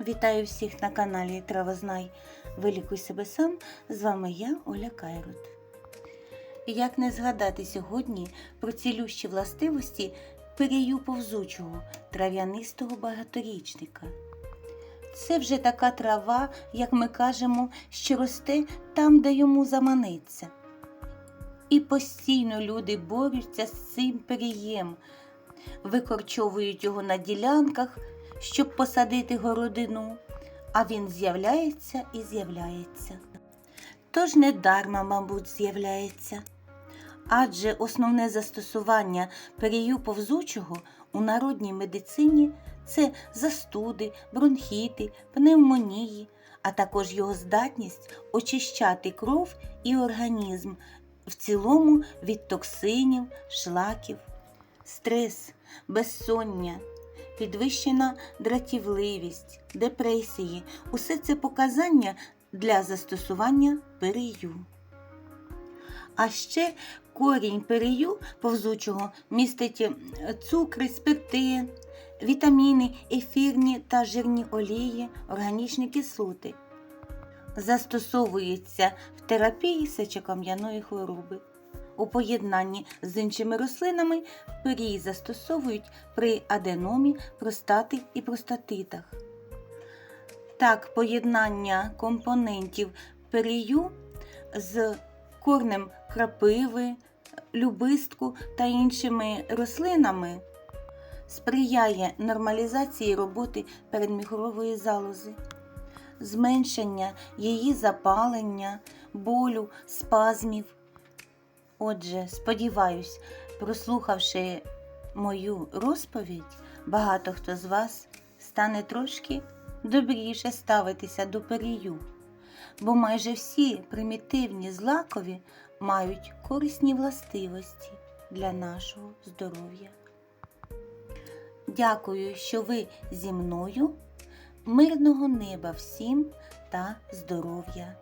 Вітаю всіх на каналі Травознай. Вилікуй себе сам. З вами я, Оля Кайрут. Як не згадати сьогодні про цілющі властивості перію повзучого трав'янистого багаторічника. Це вже така трава, як ми кажемо, що росте там, де йому заманеться. І постійно люди борються з цим перієм, викорчовують його на ділянках, щоб посадити городину, а він з'являється і з'являється. Тож недарма, мабуть, з'являється. Адже основне застосування перію повзучого у народній медицині це застуди, бронхіти, пневмонії, а також його здатність очищати кров і організм в цілому від токсинів, шлаків, стрес, безсоння, підвищена дратівливість, депресії усе це показання для застосування перію. А ще корінь перію повзучого містить е, цукри, спирти, вітаміни, ефірні та жирні олії, органічні кислоти. Застосовується в терапії сечокам'яної хвороби. У поєднанні з іншими рослинами перій застосовують при аденомі, простати і простатитах. Так, поєднання компонентів перію з корнем крапиви, любистку та іншими рослинами сприяє нормалізації роботи передміхорової залози, зменшення її запалення, болю, спазмів. Отже, сподіваюсь, прослухавши мою розповідь, багато хто з вас стане трошки добріше ставитися до перію, бо майже всі примітивні злакові мають корисні властивості для нашого здоров'я. Дякую, що ви зі мною. Мирного неба всім та здоров'я!